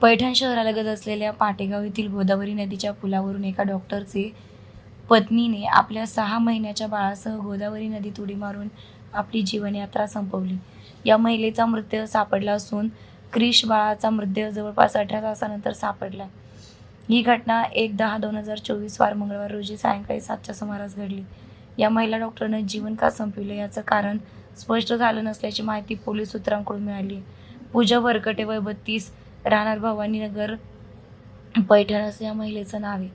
पैठण शहरालगत असलेल्या पाटेगाव येथील गोदावरी नदीच्या पुलावरून एका डॉक्टरचे पत्नीने आपल्या सहा महिन्याच्या बाळासह गोदावरी नदीत उडी मारून आपली जीवनयात्रा संपवली. या महिलेचा मृतदेह सापडला असून क्रिश बाळाचा मृतदेह जवळपास अठरा तासानंतर सापडला. ही घटना एक दहा दोन हजार चोवीस वार मंगळवार रोजी सायंकाळी सातच्या सुमारास घडली. या महिला डॉक्टरनं जीवन का संपविलं याचं कारण स्पष्ट झालं नसल्याची माहिती पोलीस सूत्रांकडून मिळाली. पूजा वरकटे वय बत्तीस राहणार भवानीनगर पैठण असं या महिलेचं नाव आहे.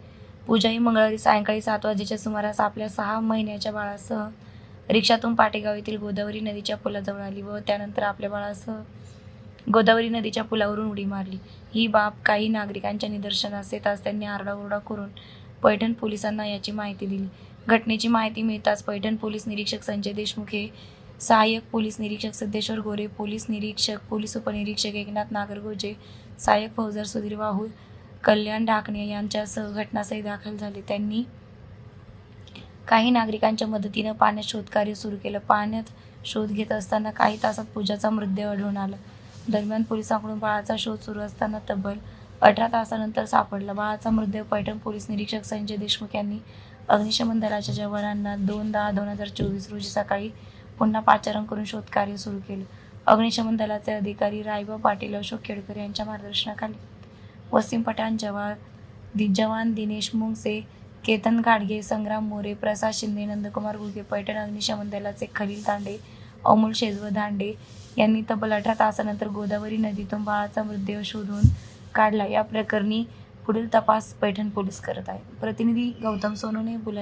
पूजा ही मंगळवारी सायंकाळी सात वाजेच्या सुमारास आपल्या सहा महिन्याच्या बाळासह रिक्षातून पाटेगाव येथील गोदावरी नदीच्या पुलाजवळ आली व त्यानंतर आपल्या बाळासह गोदावरी नदीच्या पुलावरून उडी मारली. ही बाब काही नागरिकांच्या निदर्शनास येताच त्यांनी आरडाओरडा करून पैठण पोलिसांना याची माहिती दिली. घटनेची माहिती मिळताच पैठण पोलीस निरीक्षक संजय देशमुख हे सहाय्यक पोलीस निरीक्षक सिद्धेश्वर गोरे पोलीस निरीक्षक पोलीस उपनिरीक्षक एकनाथ नागरगोजे सहाय्यक फौजदार सुधीर वाहू कल्याण ढाकणे यांच्यासह घटनास्थळी दाखल झाले. त्यांनी काही नागरिकांच्या मदतीनं पाण्यात शोधकार्य सुरू केलं. पाण्यात शोध घेत असताना काही तासात पूजाचा मृतदेह आढळून आला. दरम्यान पोलिसांकडून बाळाचा शोध सुरू असताना तब्बल अठरा तासानंतर सापडला. बाळाचा मृतदेह पैठण पोलीस निरीक्षक संजय देशमुख यांनी अग्निशमन दलाच्या जवानांना दोन दहा दोन हजार चोवीस रोजी सकाळी पुन्हा पाचारण करून शोधकार्य सुरू केलं. अग्निशमन दलाचे अधिकारी रायबा पाटील अशोक खेडकर यांच्या मार्गदर्शनाखाली वसीम पठाण जवान दि जवान दिनेश मुंगसे केतन गाडगे संग्राम मोरे प्रसाद शिंदे नंदकुमार गुगे पैठण अग्निशमन दलाचे खलील दांडे अमोल शेजव दांडे यांनी तब्बल अठरा तासानंतर गोदावरी नदीतून बाळाचा मृतदेह शोधून काढला. या प्रकरणी पुढील तपास पैठण पोलीस करत आहे. प्रतिनिधी गौतम सोनोने बुलंद